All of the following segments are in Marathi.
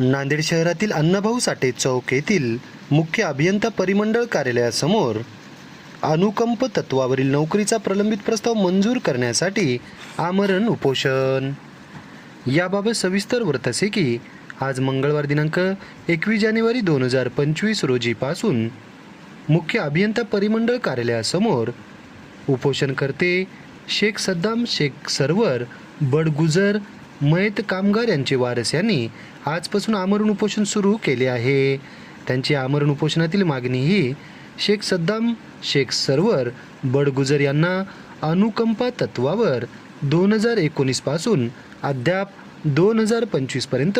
नांदेड शहरातील अण्णाभाऊ साठे चौक येथील मुख्य अभियंता परिमंडळ कार्यालयासमोर अनुकंप तत्वावरील नोकरीचा प्रलंबित प्रस्ताव मंजूर करण्यासाठी आमरण उपोषण. याबाबत सविस्तर वृत्त असे की आज मंगळवार दिनांक एकवीस जानेवारी दोन हजार पंचवीस रोजीपासून मुख्य अभियंता परिमंडळ कार्यालयासमोर उपोषणकर्ते शेख सद्दाम शेख सरवर बडगुजर मयत कामगार यांचे वारस यांनी आजपासून आमरण उपोषण सुरू केले आहे. त्यांची आमरण उपोषणातील मागणी ही शेख सद्दाम शेख सरवर बडगुजर यांना अनुकंपा तत्वावर दोन हजार एकोणीसपासून अद्याप दोन हजार पंचवीसपर्यंत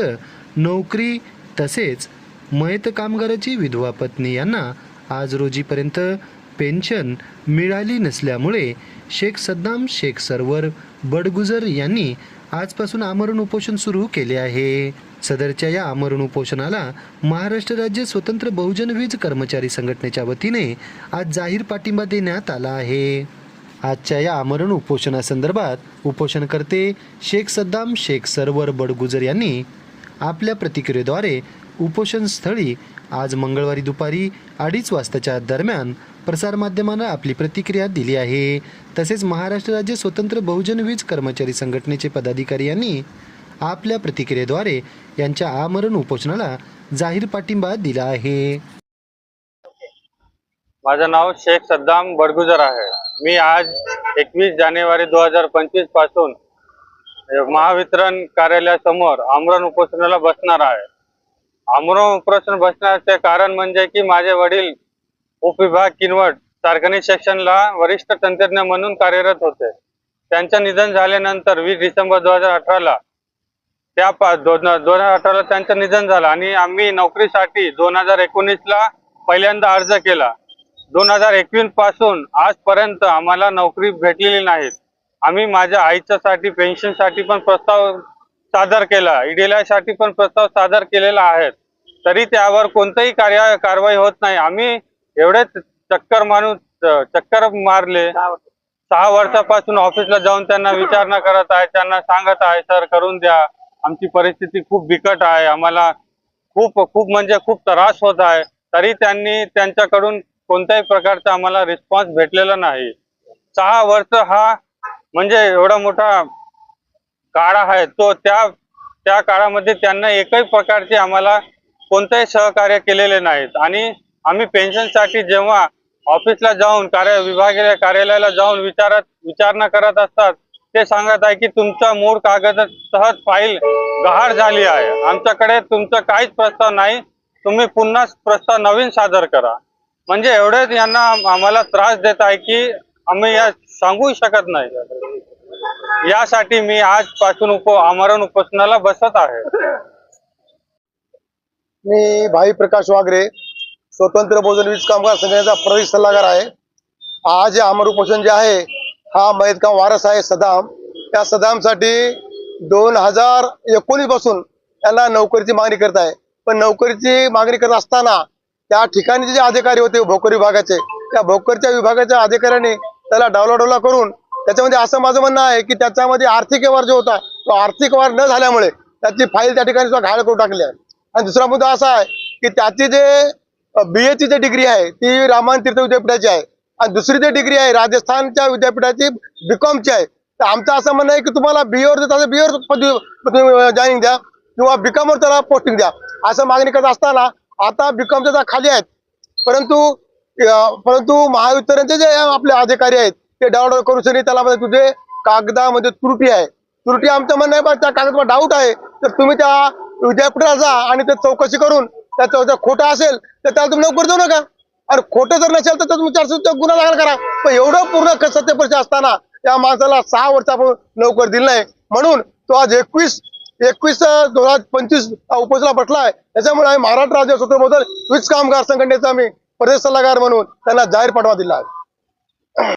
नोकरी तसेच मयत कामगाराची विधवा पत्नी यांना आज रोजीपर्यंत पेन्शन मिळाली नसल्यामुळे शेख सद्दाम शेख सरवर बडगुजर यांनी आजपासून आमरण उपोषण सुरू केले आहे. सदरच्या या आमरण उपोषणाला महाराष्ट्र राज्य स्वतंत्र बहुजन वीज कर्मचारी संघटनेच्या वतीने आज जाहीर पाठिंबा देण्यात आला आहे. आजच्या या आमरण उपोषणासंदर्भात उपोषणकर्ते शेख सद्दाम शेख सरवर बडगुजर यांनी आपल्या प्रतिक्रियेद्वारे उपोषणस्थळी आज मंगळवारी दुपारी अडीच वाजताच्या दरम्यान प्रसारमाध्यमांना आपली प्रतिक्रिया दिली आहे. तसेच महाराष्ट्र राज्य स्वतंत्र बहुजन वीज कर्मचारी संघटनेचे पदाधिकारी यांनी आपल्या प्रतिक्रियेद्वारे यांच्या आमरण उपोषणाला जाहीर पाठिंबा दिला आहे. माझं नाव शेख सद्दाम बडगुजर आहे. मी आज एकवीस जानेवारी दोन हजार पंचवीसपासून महावितरण कार्यालयासमोर आमरण उपोषणाला बसणार आहे. आमरण उपोषण बसण्याचे कारण म्हणजे की माझे वडील उपविभाग किनवट सार्वजनिक सेक्शनला वरिष्ठ तंत्रज्ञ म्हणून कार्यरत होते. त्यांचं निधन झाल्यानंतर वीस डिसेंबर दोन हजार अठराला त्या पा दोन दोन हजार अठराला त्यांचं निधन झालं आणि आम्ही नोकरीसाठी दोन हजार एकोणीसला पहिल्यांदा अर्ज केला. दोन हजार एकवीसपासून आजपर्यंत आम्हाला नोकरी भेटलेली नाहीत. आम्ही माझ्या आईच्यासाठी पेन्शनसाठी पण प्रस्ताव सादर केला ईडीएलआयसाठी पण प्रस्ताव सादर केलेला आहे. तरी त्यावर कोणतंही कार्य कारवाई होत नाही. आम्ही एवढे चक्कर मारून चक्कर मारले. सहा वर्षापासून ऑफिसला जाऊन त्यांना विचारणा करत आहे त्यांना सांगत आहे सर करून द्या. आमची परिस्थिती खूप बिकट आहे. आम्हाला खूप खूप म्हणजे खूप त्रास होत आहे. तरी त्यांनी त्यांच्याकडून कोणत्याही प्रकारचा आम्हाला रिस्पॉन्स भेटलेला नाही. सहा वर्ष हा म्हणजे एवढा मोठा काळ आहे. तो त्या त्या काळामध्ये त्यांना एकही प्रकारचे आम्हाला कोणतेही सहकार्य केलेले नाहीत. आणि आम्ही पेन्शनसाठी जेव्हा ऑफिसला जाऊन कार्य विभागीय कार्यालयाला जाऊन विचारत विचारणा करत असतात ते सांगत आहे की तुमचा मूळ कागद सहज फाईल गहाळ झाली आहे. आमच्याकडे तुमचा काहीच प्रस्ताव नाही. तुम्ही पुन्हा प्रस्ताव नवीन सादर करा. म्हणजे एवढेच यांना आम्हाला त्रास देत आहे की आम्ही या सांगू शकत नाही. यासाठी मी आजपासून उप आमरण उपोषणाला बसत आहे. मी भाई प्रकाश वागरे स्वतंत्र बहुजन वीज कामगार संघटनेचा प्रदेश सल्लागार आहे. आज अमर उपोषण जे आहे हा मयतकाम वारस आहे सदाम. त्या सदामसाठी दोन हजार एकोणीसपासून त्यांना नोकरीची मागणी करत आहे. पण नोकरीची मागणी करत असताना त्या ठिकाणी जे अधिकारी होते भोकर विभागाचे त्या भोकरच्या विभागाच्या अधिकाऱ्यांनी त्याला डावलाडोला करून त्याच्यामध्ये असं माझं म्हणणं आहे की त्याच्यामध्ये आर्थिक व्यवहार जो होता तो आर्थिक व्यवहार न झाल्यामुळे त्याची फाईल त्या ठिकाणी सुद्धा घाळ करून टाकली आहे. आणि दुसरा मुद्दा असा आहे की त्याची जे बीएची जी डिग्री आहे ती रामान तीर्थ विद्यापीठाची आहे. आणि दुसरी जी डिग्री आहे राजस्थानच्या विद्यापीठाची बीकॉमची आहे. तर आमचं असं म्हणणं आहे की तुम्हाला बीएवर देता बीएवर जॉईनिंग द्या किंवा बीकॉमवर त्याला पोस्टिंग द्या. असं मागणी करत असताना आता बीकॉमच्या जागा खाली आहेत परंतु परंतु महावितरणचे जे आपले अधिकारी आहेत ते डाऊनलोड करू शकले त्याला म्हणजे तुझे कागदामध्ये त्रुटी आहे. त्रुटी आमचं म्हणणं आहे पण त्या कागदावर डाऊट आहे तर तुम्ही त्या विद्यापीठाला जा आणि ते चौकशी करून त्याचं जर खोटं असेल तर त्याला तुम्ही लवकर देऊ नका. आणि खोटं जर नसेल तर तुम्ही चारशे गुन्हा दाखल करा. पण एवढं पूर्ण क- असताना या माणसाला सहा वर्ष आपण नोकरी दिली नाही. म्हणून तो आज एकवीस एकवीस दोन हजार पंचवीस उपजला बसला आहे. त्याच्यामुळे आम्ही महाराष्ट्र राज्य स्वतंत्र वीज कामगार संघटनेचा आम्ही प्रदेश सल्लागार म्हणून त्यांना जाहीर पाठवा दिला आहे.